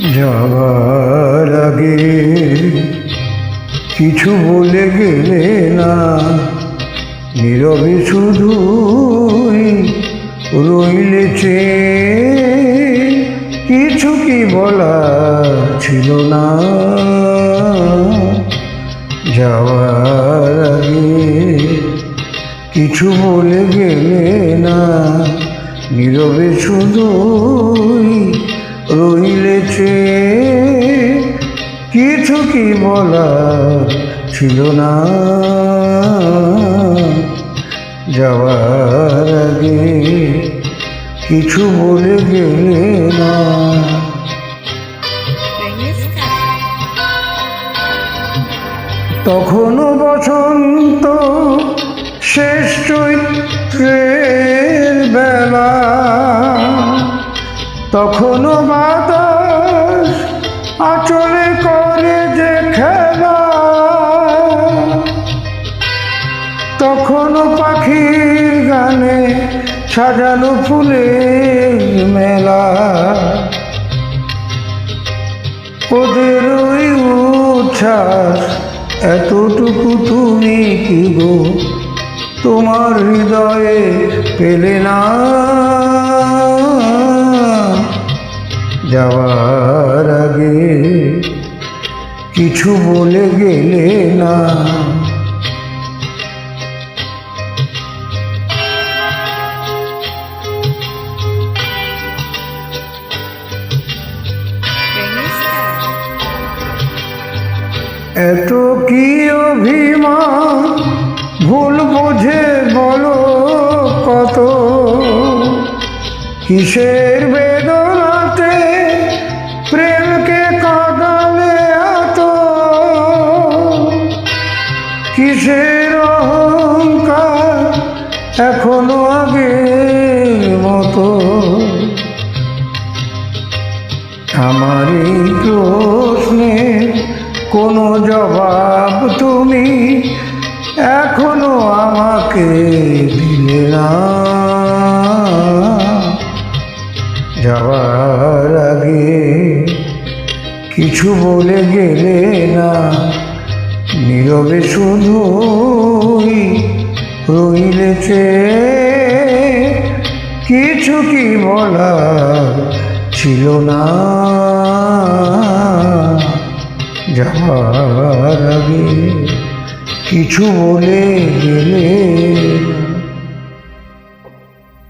যাওয়ার আগে কিছু বলে গেলে না। নীরবে শুধুই রইলে কিছু কি বলা ছিল না। যাওয়ার আগে কিছু বলে গেলে না। নীরবে শুধুই রইলে চেয়ে কিছু কি বলা ছিল না। যাওয়ার আগে কিছু বলে গেলে না। তখনও বসন্ত শেষ চৈত্রের তখনও বাতাস আচলে করে যে খেলা। তখনও পাখির গানে সাজানো ফুলের মেলা। ওদের ওই উচ্ছ্বাস, এতটুকু তুমি কি গো? তোমার হৃদয়ে পেলে না। যাওয়ার আগে কিছু বলে গেলে না. এত কি অভিমান ভুল বোঝে বলো কত কিসের বেদনাতে প্রেমকে কাঁদালে এত কিসের অহংকার এখনও আগের মতো? আমার এই প্রশ্নের কোনো জবাব তুমি এখনও আমাকে দিলে না। কিছু বলে গেলে না। নীরবে শুধুই রইলে চেয়ে কিছু কি বলার ছিল না। যাওয়ার আগে কিছু বলে গেলে